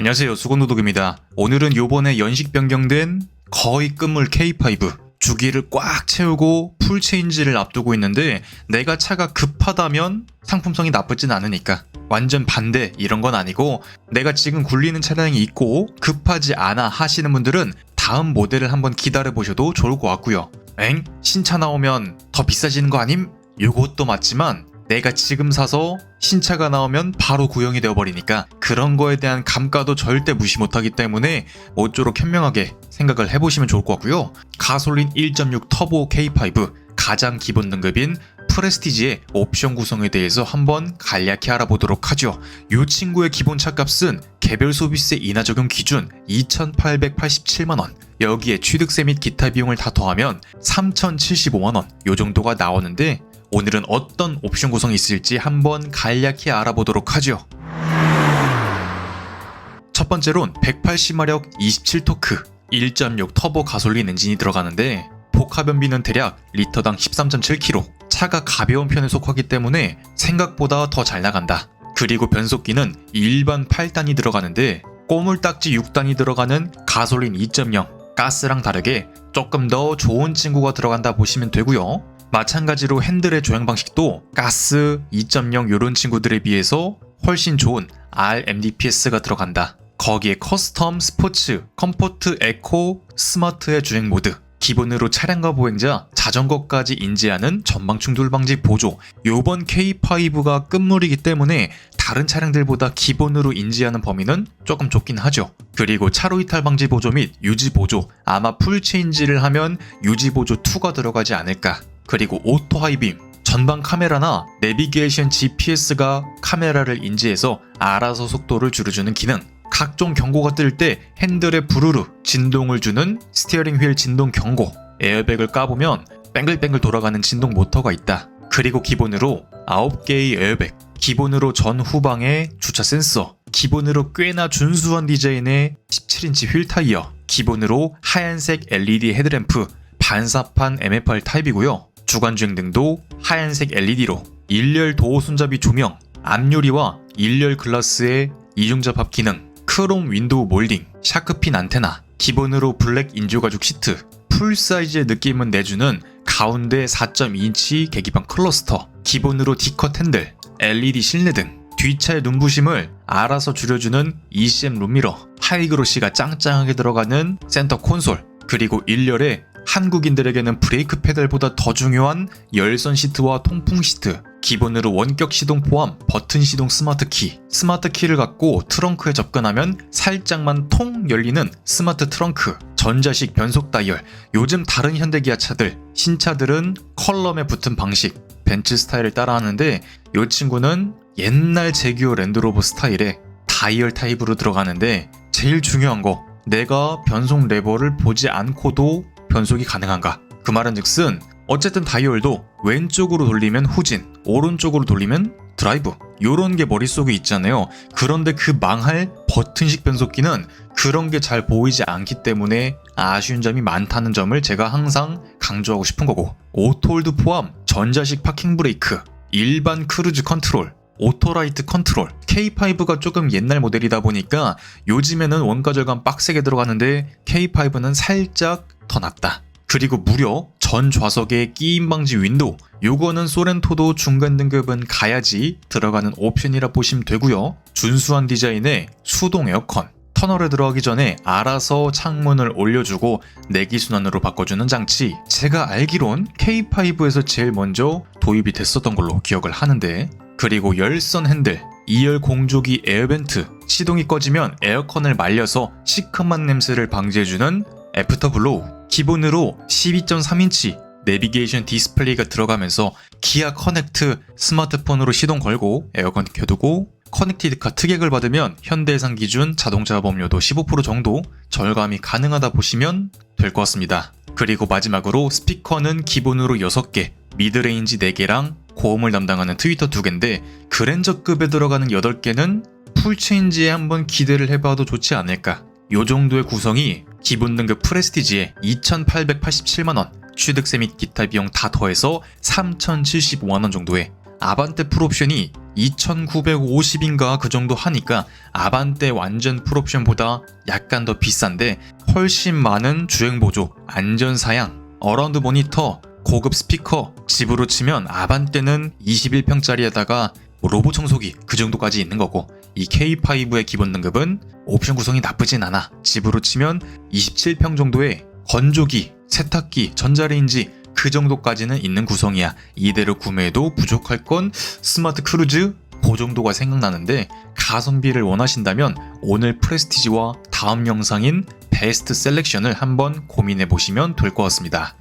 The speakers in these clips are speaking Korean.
안녕하세요 수건노독입니다 오늘은 요번에 연식 변경된 거의 끝물 K5 주기를 꽉 채우고 풀체인지를 앞두고 있는데 내가 차가 급하다면 상품성이 나쁘진 않으니까 완전 반대 이런 건 아니고 내가 지금 굴리는 차량이 있고 급하지 않아 하시는 분들은 다음 모델을 한번 기다려 보셔도 좋을 것 같고요 엥? 신차 나오면 더 비싸지는 거 아님? 요것도 맞지만 내가 지금 사서 신차가 나오면 바로 구형이 되어버리니까 그런 거에 대한 감가도 절대 무시 못하기 때문에 모쪼록 현명하게 생각을 해보시면 좋을 것 같고요. 가솔린 1.6 터보 K5 가장 기본 등급인 프레스티지의 옵션 구성에 대해서 한번 간략히 알아보도록 하죠. 이 친구의 기본 차값은 개별 소비세 인하 적용 기준 2,887만원, 여기에 취득세 및 기타 비용을 다 더하면 3,075만원, 요 정도가 나오는데 오늘은 어떤 옵션 구성이 있을지 한번 간략히 알아보도록 하죠. 첫 번째론 180마력 27토크 1.6 터보 가솔린 엔진이 들어가는데 복합연비는 대략 리터당 13.7kg 차가 가벼운 편에 속하기 때문에 생각보다 더 잘 나간다. 그리고 변속기는 일반 8단이 들어가는데 꼬물딱지 6단이 들어가는 가솔린 2.0 가스랑 다르게 조금 더 좋은 친구가 들어간다 보시면 되고요. 마찬가지로 핸들의 조향 방식도 가스 2.0 요런 친구들에 비해서 훨씬 좋은 RMDPS가 들어간다. 거기에 커스텀, 스포츠, 컴포트, 에코, 스마트의 주행 모드, 기본으로 차량과 보행자, 자전거까지 인지하는 전방 충돌 방지 보조. 요번 K5가 끝물이기 때문에 다른 차량들보다 기본으로 인지하는 범위는 조금 좁긴 하죠. 그리고 차로 이탈 방지 보조 및 유지 보조. 아마 풀 체인지를 하면 유지 보조 2가 들어가지 않을까. 그리고 오토 하이빔. 전방 카메라나 내비게이션 GPS가 카메라를 인지해서 알아서 속도를 줄여주는 기능. 각종 경고가 뜰 때 핸들에 부르르 진동을 주는 스티어링 휠 진동 경고, 에어백을 까보면 뱅글뱅글 돌아가는 진동 모터가 있다. 그리고 기본으로 9개의 에어백, 기본으로 전 후방에 주차 센서, 기본으로 꽤나 준수한 디자인의 17인치 휠 타이어, 기본으로 하얀색 LED 헤드램프, 반사판 MFR 타입이고요. 주간 주행 등도 하얀색 LED로 일렬 도어 손잡이 조명, 앞유리와 일렬 글라스의 이중접합 기능, 크롬 윈도우 몰딩, 샤크핀 안테나, 기본으로 블랙 인조가죽 시트, 풀 사이즈의 느낌은 내주는 가운데 4.2인치 계기판 클러스터, 기본으로 D컷 핸들, LED 실내 등, 뒷차의 눈부심을 알아서 줄여주는 ECM 룸미러, 하이그로시가 짱짱하게 들어가는 센터 콘솔, 그리고 일렬에 한국인들에게는 브레이크 페달보다 더 중요한 열선 시트와 통풍 시트, 기본으로 원격 시동 포함 버튼 시동 스마트 키, 스마트 키를 갖고 트렁크에 접근하면 살짝만 통 열리는 스마트 트렁크, 전자식 변속 다이얼, 요즘 다른 현대 기아 차들, 신차들은 컬럼에 붙은 방식, 벤츠 스타일을 따라하는데 이 친구는 옛날 제규어 랜드로버 스타일의 다이얼 타입으로 들어가는데 제일 중요한 거 내가 변속 레버를 보지 않고도 변속이 가능한가? 그 말은 즉슨 어쨌든 다이얼도 왼쪽으로 돌리면 후진, 오른쪽으로 돌리면 드라이브 요런 게 머릿속에 있잖아요. 그런데 그 망할 버튼식 변속기는 그런 게 잘 보이지 않기 때문에 아쉬운 점이 많다는 점을 제가 항상 강조하고 싶은 거고 오토홀드 포함 전자식 파킹 브레이크, 일반 크루즈 컨트롤, 오토라이트 컨트롤 K5가 조금 옛날 모델이다 보니까 요즘에는 원가 절감 빡세게 들어가는데 K5는 살짝 더 낫다. 그리고 무려 전 좌석에 끼임 방지 윈도우 요거는 소렌토도 중간 등급은 가야지 들어가는 옵션이라 보시면 되고요. 준수한 디자인의 수동 에어컨 터널에 들어가기 전에 알아서 창문을 올려주고 내기순환으로 바꿔주는 장치 제가 알기론 K5에서 제일 먼저 도입이 됐었던 걸로 기억을 하는데 그리고 열선 핸들 2열 공조기 에어벤트 시동이 꺼지면 에어컨을 말려서 시큼한 냄새를 방지해주는 애프터블로우 기본으로 12.3인치 내비게이션 디스플레이가 들어가면서 기아 커넥트 스마트폰으로 시동 걸고 에어컨 켜두고 커넥티드카 특약을 받으면 현대해상 기준 자동차 보험료도 15% 정도 절감이 가능하다 보시면 될 것 같습니다. 그리고 마지막으로 스피커는 기본으로 6개, 미드레인지 4개랑 고음을 담당하는 트위터 2개인데 그랜저급에 들어가는 8개는 풀체인지에 한번 기대를 해봐도 좋지 않을까. 요 정도의 구성이 기본 등급 프레스티지에 2,887만원, 취득세 및 기타 비용 다 더해서 3,075만원 정도에 아반떼 풀옵션이 2,950인가 그 정도 하니까 아반떼 완전 풀옵션보다 약간 더 비싼데 훨씬 많은 주행 보조, 안전 사양, 어라운드 모니터, 고급 스피커, 집으로 치면 아반떼는 21평짜리에다가 로보 청소기 그 정도까지 있는 거고 이 K5의 기본 등급은 옵션 구성이 나쁘진 않아. 집으로 치면 27평 정도의 건조기, 세탁기, 전자레인지 그 정도까지는 있는 구성이야. 이대로 구매해도 부족할 건 스마트 크루즈 그 정도가 생각나는데 가성비를 원하신다면 오늘 프레스티지와 다음 영상인 베스트 셀렉션을 한번 고민해 보시면 될 것 같습니다.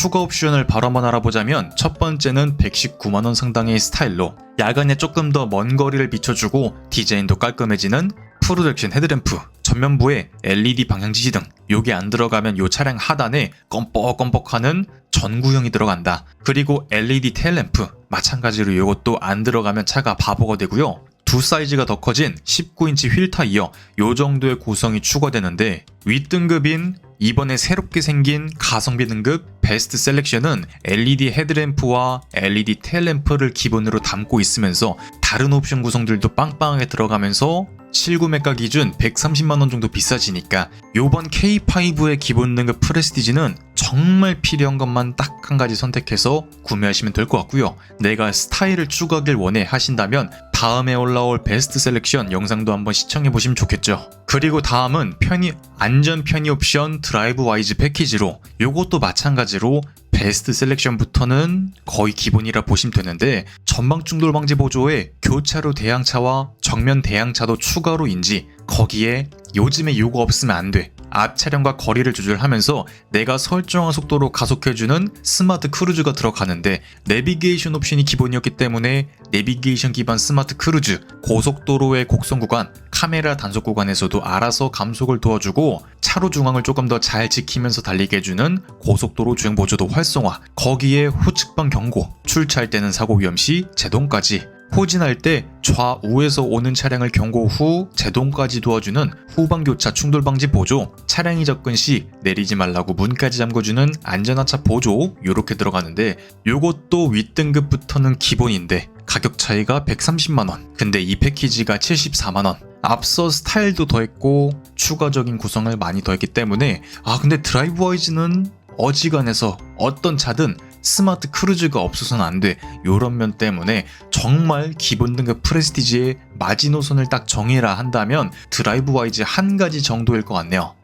추가 옵션을 바로 한번 알아보자면 첫 번째는 119만원 상당의 스타일로 야간에 조금 더 먼 거리를 비춰주고 디자인도 깔끔해지는 프로젝션 헤드램프 전면부에 LED 방향지시 등 요게 안 들어가면 요 차량 하단에 껌뻑껌뻑하는 전구형이 들어간다. 그리고 LED 테일램프 마찬가지로 요것도 안 들어가면 차가 바보가 되고요 두 사이즈가 더 커진 19인치 휠 타이어 요 정도의 구성이 추가되는데 윗등급인 이번에 새롭게 생긴 가성비 등급 베스트 셀렉션은 LED 헤드램프와 LED 테일램프를 기본으로 담고 있으면서 다른 옵션 구성들도 빵빵하게 들어가면서 실구매가 기준 130만원 정도 비싸지니까 요번 K5의 기본 등급 프레스티지는 정말 필요한 것만 딱 한 가지 선택해서 구매하시면 될 것 같고요. 내가 스타일을 추가하길 원해 하신다면 다음에 올라올 베스트 셀렉션 영상도 한번 시청해 보시면 좋겠죠. 그리고 다음은 편의 안전 편의 옵션 드라이브 와이즈 패키지로 요것도 마찬가지로 베스트 셀렉션부터는 거의 기본이라 보시면 되는데 전방 충돌 방지 보조에 교차로 대항차와 정면 대항차도 추가로 인지 거기에 요즘에 요거 없으면 안 돼. 앞 차량과 거리를 조절하면서 내가 설정한 속도로 가속해주는 스마트 크루즈가 들어가는데 내비게이션 옵션이 기본이었기 때문에 내비게이션 기반 스마트 크루즈 고속도로의 곡선 구간 카메라 단속 구간에서도 알아서 감속을 도와주고 차로 중앙을 조금 더 잘 지키면서 달리게 해주는 고속도로 주행 보조도 활성화 거기에 후측방 경고 출차할 때는 사고 위험 시 제동까지 후진할 때 좌우에서 오는 차량을 경고 후 제동까지 도와주는 후방교차 충돌 방지 보조, 차량이 접근 시 내리지 말라고 문까지 잠궈주는 안전하차 보조 요렇게 들어가는데 요것도 윗등급부터는 기본인데 가격 차이가 130만원. 근데 이 패키지가 74만원. 앞서 스타일도 더했고 추가적인 구성을 많이 더했기 때문에 아 근데 드라이브 와이즈는 어지간해서 어떤 차든 스마트 크루즈가 없어서는 안 돼. 요런 면 때문에 정말 기본 등급 프레스티지의 마지노선을 딱 정해라 한다면 드라이브 와이즈 한 가지 정도일 것 같네요.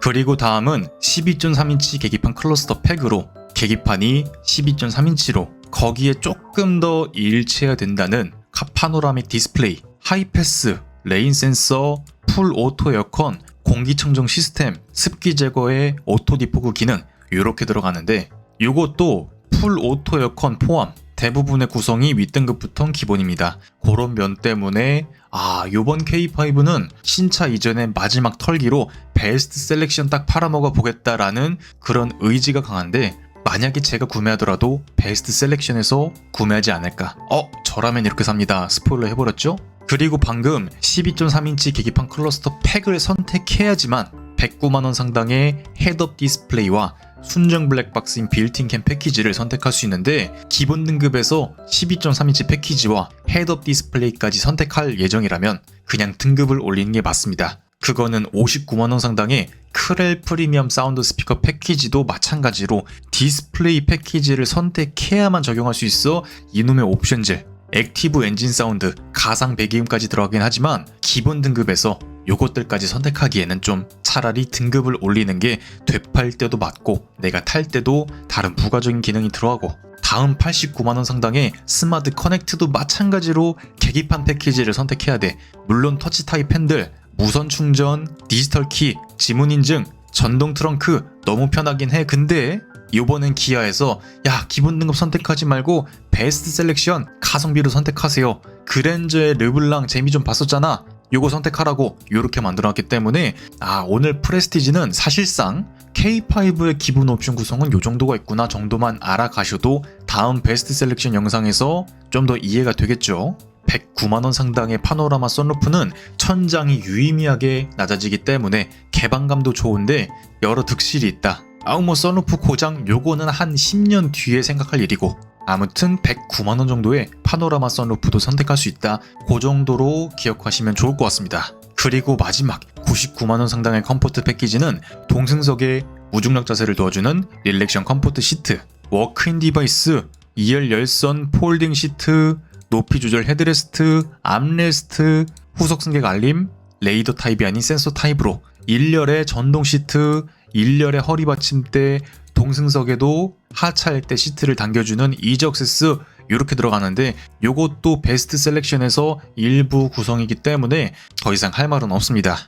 그리고 다음은 12.3인치 계기판 클러스터 팩으로 계기판이 12.3인치로 거기에 조금 더 일체화 된다는 카파노라믹 디스플레이, 하이패스, 레인 센서, 풀 오토 에어컨, 공기청정 시스템, 습기 제거의 오토 디포그 기능 이렇게 들어가는데 이것도 풀 오토 에어컨 포함 대부분의 구성이 윗등급부터는 기본입니다. 그런 면 때문에 아 요번 K5는 신차 이전의 마지막 털기로 베스트 셀렉션 딱 팔아먹어 보겠다라는 그런 의지가 강한데 만약에 제가 구매하더라도 베스트 셀렉션에서 구매하지 않을까 어 저라면 이렇게 삽니다 스포일러 해버렸죠? 그리고 방금 12.3인치 계기판 클러스터 팩을 선택해야지만 109만원 상당의 헤드업 디스플레이와 순정 블랙박스인 빌트인 캠 패키지를 선택할 수 있는데 기본 등급에서 12.3인치 패키지와 헤드업 디스플레이까지 선택할 예정이라면 그냥 등급을 올리는 게 맞습니다. 그거는 59만원 상당의 크렐 프리미엄 사운드 스피커 패키지도 마찬가지로 디스플레이 패키지를 선택해야만 적용할 수 있어 이놈의 옵션들 액티브 엔진 사운드, 가상 배기음까지 들어가긴 하지만 기본 등급에서 요것들까지 선택하기에는 좀 차라리 등급을 올리는 게 되팔 때도 맞고 내가 탈 때도 다른 부가적인 기능이 들어가고 다음 89만원 상당의 스마트 커넥트도 마찬가지로 계기판 패키지를 선택해야 돼. 물론 터치 타입 핸들, 무선 충전, 디지털 키, 지문 인증, 전동 트렁크 너무 편하긴 해. 근데 요번엔 기아에서 야 기본 등급 선택하지 말고 베스트 셀렉션 가성비로 선택하세요. 그랜저의 르블랑 재미 좀 봤었잖아. 요거 선택하라고 요렇게 만들어놨기 때문에 아 오늘 프레스티지는 사실상 K5의 기본 옵션 구성은 요 정도가 있구나 정도만 알아가셔도 다음 베스트 셀렉션 영상에서 좀 더 이해가 되겠죠. 109만원 상당의 파노라마 썬루프는 천장이 유의미하게 낮아지기 때문에 개방감도 좋은데 여러 득실이 있다. 아우 뭐 썬루프 고장 요거는 한 10년 뒤에 생각할 일이고 아무튼 109만원 정도의 파노라마 썬루프도 선택할 수 있다. 그 정도로 기억하시면 좋을 것 같습니다. 그리고 마지막 99만원 상당의 컴포트 패키지는 동승석에 무중력 자세를 도와주는 릴렉션 컴포트 시트 워크인 디바이스 2열 열선 폴딩 시트 높이 조절 헤드레스트 암레스트 후속 승객 알림 레이더 타입이 아닌 센서 타입으로 1열에 전동 시트 1열에 허리 받침대 동승석에도 하차할 때 시트를 당겨주는 이적세스 이렇게 들어가는데 요것도 베스트 셀렉션에서 일부 구성이기 때문에 더 이상 할 말은 없습니다.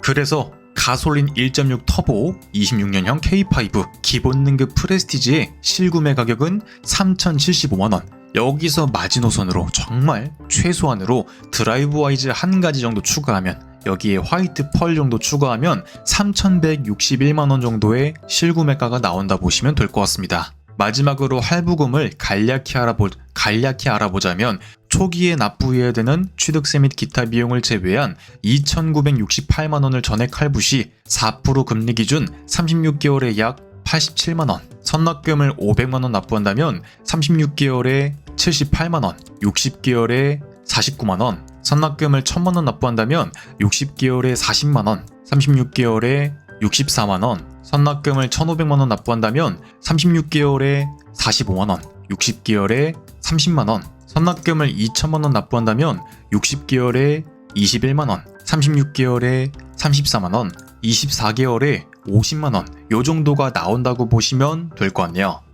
그래서 가솔린 1.6 터보 26년형 K5 기본 등급 프레스티지의 실구매 가격은 3,075만원. 여기서 마지노선으로 정말 최소한으로 드라이브 와이즈 한 가지 정도 추가하면 여기에 화이트 펄 정도 추가하면 3,161만원 정도의 실구매가가 나온다 보시면 될 것 같습니다. 마지막으로 할부금을 간략히, 알아보, 간략히 알아보자면 초기에 납부해야 되는 취득세 및 기타 비용을 제외한 2,968만 원을 전액 할부 시 4% 금리 기준 36개월에 약 87만 원, 선납금을 500만 원 납부한다면 36개월에 78만 원, 60개월에 49만 원, 선납금을 1000만 원 납부한다면 60개월에 40만 원, 36개월에 64만 원, 선납금을 1,500만 원 납부한다면 36개월에 45만 원, 60개월에 30만 원, 선납금을 2천만 원 납부한다면 60개월에 21만 원, 36개월에 34만 원, 24개월에 50만 원, 요 정도가 나온다고 보시면 될 것 같네요.